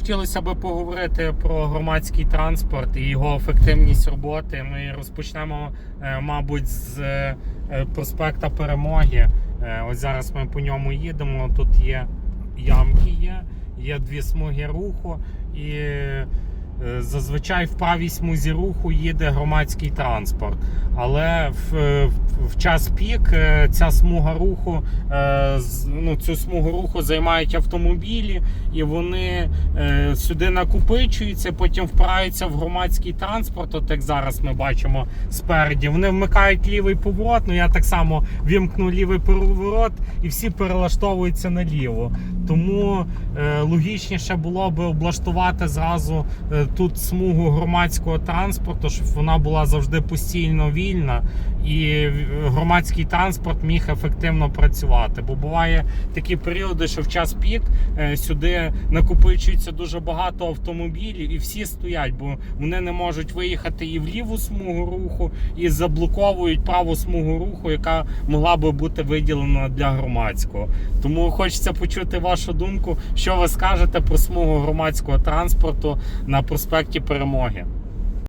хотілося б поговорити про громадський транспорт і його ефективність роботи. Ми розпочнемо, е, мабуть, з е, проспекта Перемоги. Е, Ось зараз ми по ньому їдемо. Тут є ямки, є, є дві смуги руху, і е, зазвичай в правій смузі руху їде громадський транспорт. Але в, в, в час пік е, ця смуга руху, е, ну, цю смугу руху займають автомобілі, і вони е, сюди накопичуються, потім впираються в громадський транспорт. От як зараз ми бачимо спереді. Вони вмикають лівий поворот. Ну я так само вімкну лівий поворот, і всі перелаштовуються наліво. Тому е, логічніше було би облаштувати зразу е, тут смугу громадського транспорту, щоб вона була завжди постійно вільна, і громадський транспорт міг ефективно працювати. Бо буває такі періоди, що в час пік е, сюди накопичується дуже багато автомобілів, і всі стоять, бо вони не можуть виїхати і в ліву смугу руху, і заблоковують праву смугу руху, яка могла би бути виділена для громадського. Тому хочеться почути вашу думку, що ви скажете про смугу громадського транспорту на проспекті Перемоги.